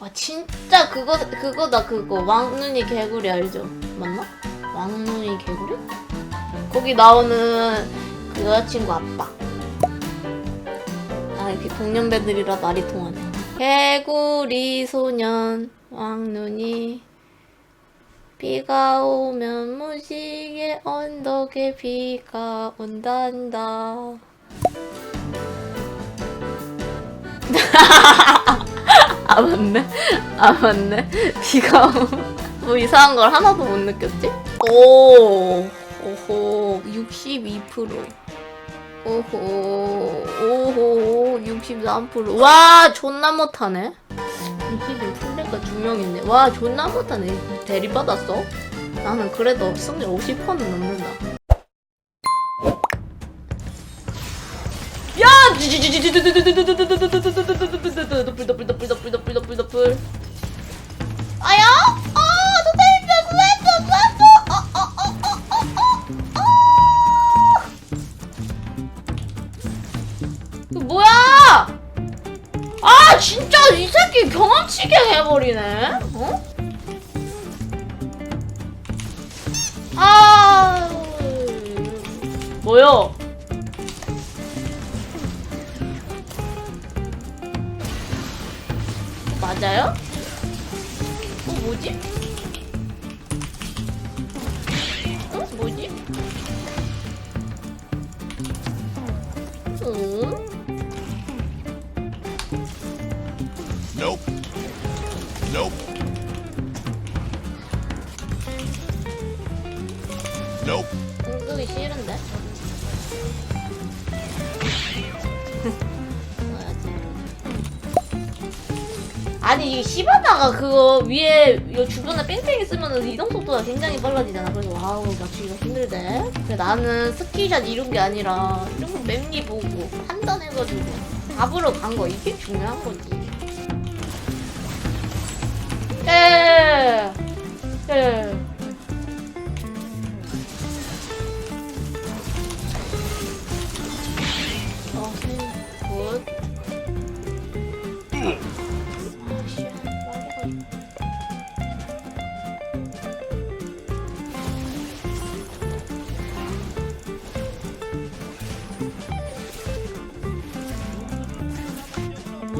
와 진짜 그거 그거다 그거 왕눈이 개구리 알죠? 맞나? 왕눈이 개구리? 거기 나오는 그 여자친구 아빠. 아 이렇게 동년배들이라 말이 통하네. 개구리 소년 왕눈이 비가 오면 무지개 언덕에 비가 온단다. 아 맞네 아 맞네 비가 뭐 이상한 걸 하나도 못 느꼈지? 오 오호 62% 오호 오호 63%와 존나 못하네 이게 플레이가 두명 있네 와 존나 못하네 대리 받았어 나는 그래도 승률 50%는 넘는다 야! 이 새끼 경험치게 해버리네 어? 아 뭐요? 맞아요? 어 뭐지? 싫은데? 아니 이게 시바다가 그거 위에 이 주변에 뺑뺑이 쓰면 이동 속도가 굉장히 빨라지잖아. 그래서 와우 맞추기가 힘들대. 근데 나는 스키샷 이런 게 아니라 이런 거 맵리 보고 판단해가지고 잡으러 간 거 이게 중요한 거지. 예. 예.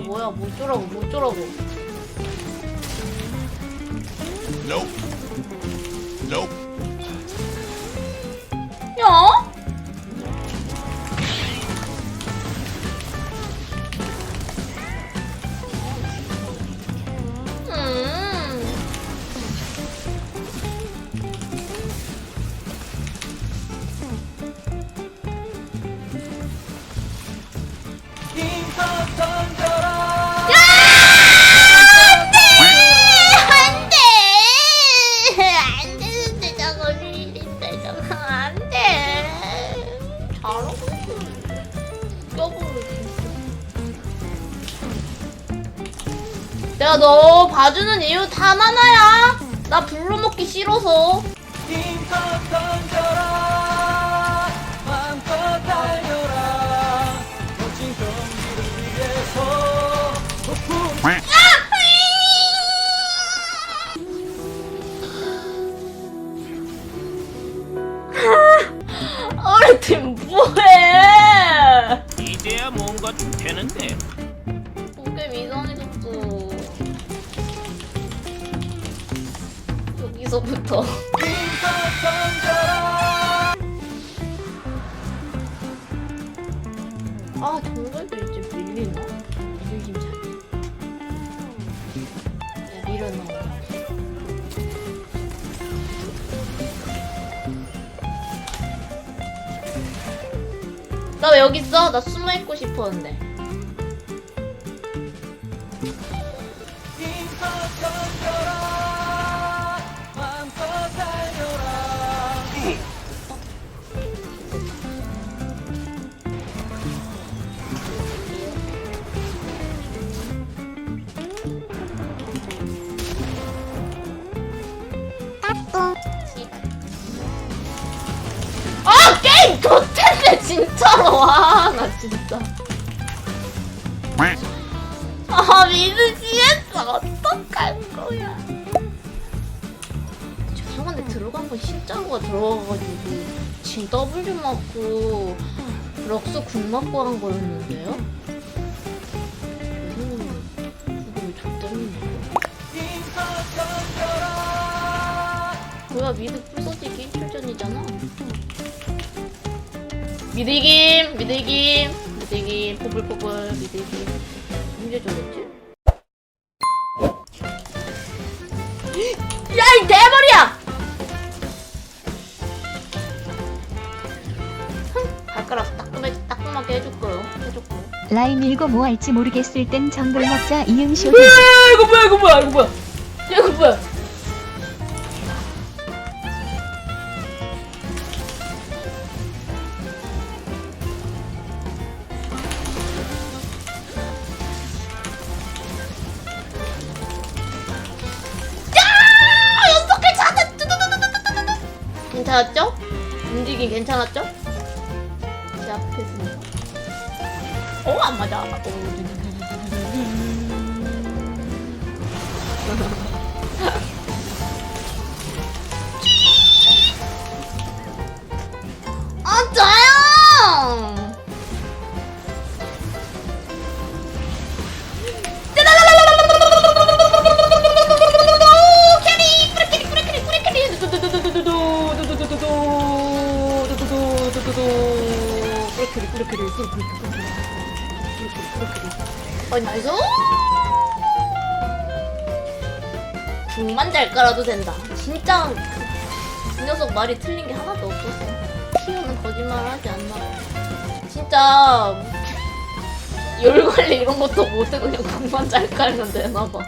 뭐야, 뭐야, 못 쫄라고, 못 쫄라고. Nope. Nope. 내가 너 봐주는 이유 다 하나야! 나 불러먹기 싫어서. 아 정글도 이제 밀리나? 밀림 잘해. 야 밀어넣어. 나 왜 여기 있어? 나 숨어 있고 싶었는데. 진짜로 와나 진짜. 아 미드 CS 어떡할 거야 죄송한데 들어간 건 신짜고가 들어가가지고 지금 W 맞고 럭스 궁 맞고 한 거였는데요? 음, 이거 왜 좆대는데 뭐야 미드 풀서지 게임 출전이잖아 미드 이김 포불포불 미드 이김 언제 저랬지? 야이 대머리야! 흥, 발가락 따끔해 따끔하게 해줄 거요 해줄 거요 라인 밀고 뭐 할지 모르겠을 땐 정글 먹자 이응쇼 뭐야 이거 뭐야 이거 뭐야 이거 뭐야 야, 이거 뭐야 야! 괜찮았죠? 움직임 괜찮았죠? 제 앞에 있습니다. 어, 안 맞아. 어, 아니 나이스 궁만 잘 깔아도 된다 진짜 그, 그 녀석 말이 틀린 게 하나도 없었어 키우는 거짓말을 하지 않나 진짜 열 관리 이런 것도 못해 그냥 궁만 잘 깔면 되나 봐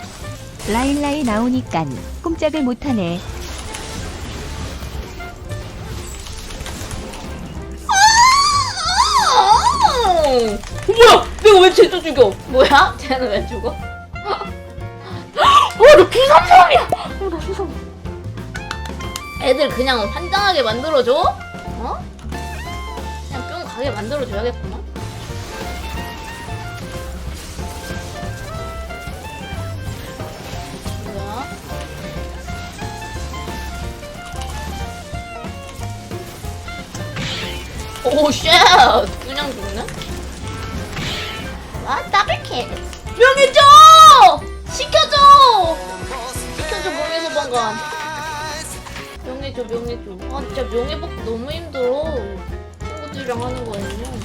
라인 라인 나오니깐 꼼짝을 못하네 뭐야? 내가 왜 쟤도 죽여? 뭐야? 쟤는 왜 죽어? 어, 너 기상청이야! 어, 나 기상. 애들 그냥 환장하게 만들어줘? 어? 그냥 뿅 가게 만들어줘야겠구만. 뭐야? 오, 쉣! 그냥 죽네? 아, 더블킬! 명예줘! 시켜줘! 시켜줘, 명예소방관. 명예줘, 명예줘. 아, 진짜 명예복 너무 힘들어. 친구들이랑 하는 거에는.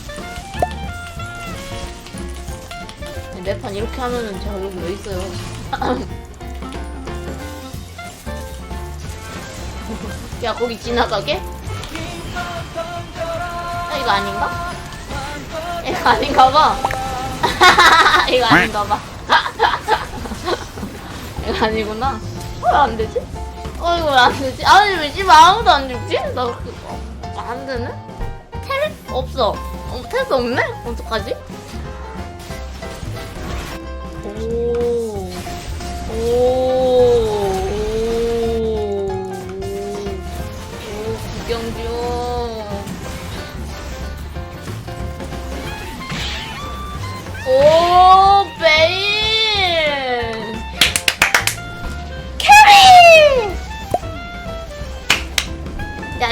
매판 이렇게 하면은 제가 여기 왜 있어요? 야, 거기 지나가게? 아, 이거 아닌가? 이거 아닌가 봐. 이거 아닌가 봐. 이거 아니구나. 왜 안 되지? 어, 이거 왜 안 되지? 아니, 왜 지금 아무도 안 죽지? 나 그, 어, 안 되네? 텔? 없어. 어, 텔스 없네? 어떡하지? 오. 오.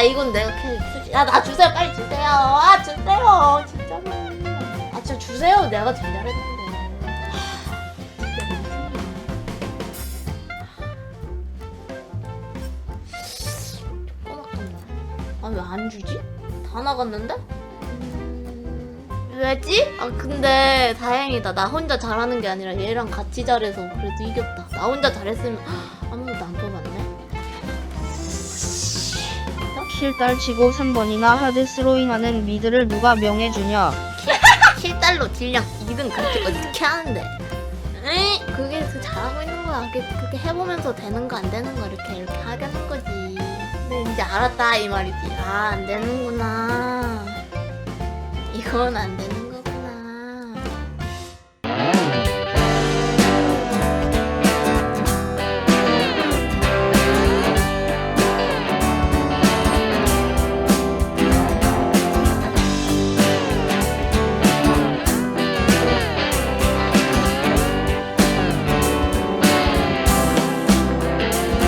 이건 내가 캐리 주지. 야, 나 주세요. 빨리 주세요. 아, 주세요. 진짜로. 아, 진짜 주세요. 내가 진짜 조금 아깝네. 아, 왜 안 주지? 다 나갔는데? 음, 왜지? 아 근데 다행이다. 나 혼자 잘하는 게 아니라 얘랑 같이 잘해서 그래도 이겼다. 나 혼자 잘했으면 킬달 치고 3번이나 하데스로 인하는 미드를 누가 명해주냐 7달러 질량 2등 그렇게 어떻게 하는데? 에이, 그게 그 잘하고 있는 거야. 그게, 그렇게 해보면서 되는 거 안 되는 거 이렇게 이렇게 하겠는 거지. 근데 이제 알았다 이 말이지. 아 안 되는구나. 이건 안 되는